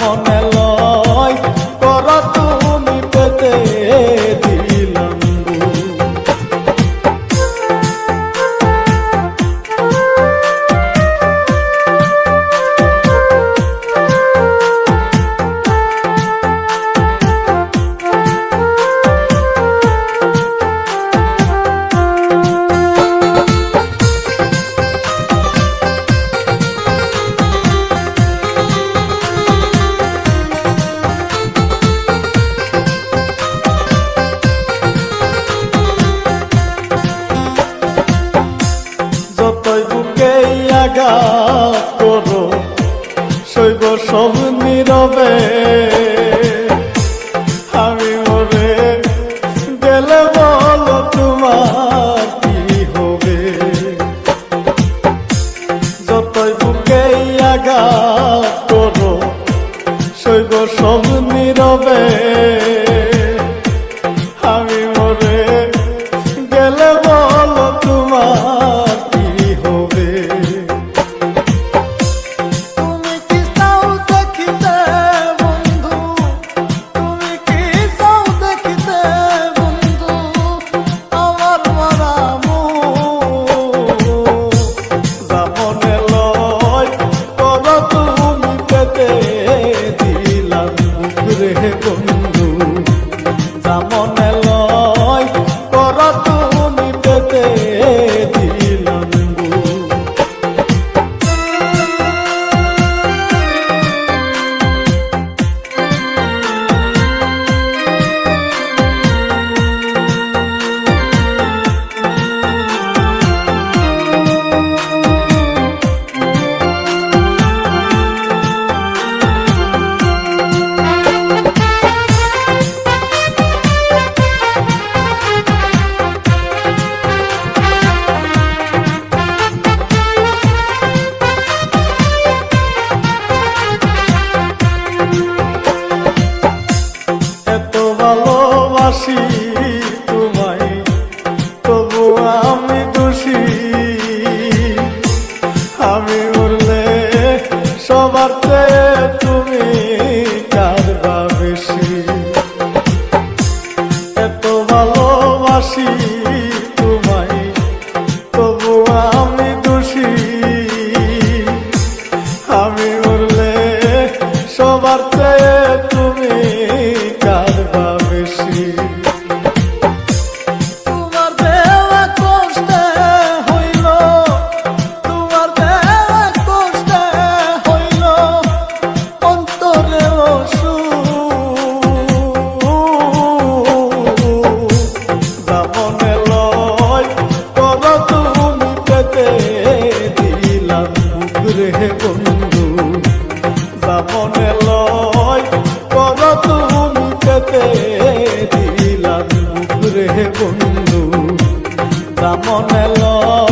মনে করো শৈব সব নীরবে। আমি মরে গেলে বলো তোমার কি হবে? যতই বুকে করো শৈব সব নীরবে। বন্ধু জামনে ভালোবাসি তোমায়, তবু আমি দোষী। আমি উড়লে সবার তুমি কারবা বেশি? এত ভালোবাসি তোমায় আমি আমি সবার চেয়ে খেলা মনে লয় কর তুমি পেতে দিলাম রে বন্ধু তা মনে লয়।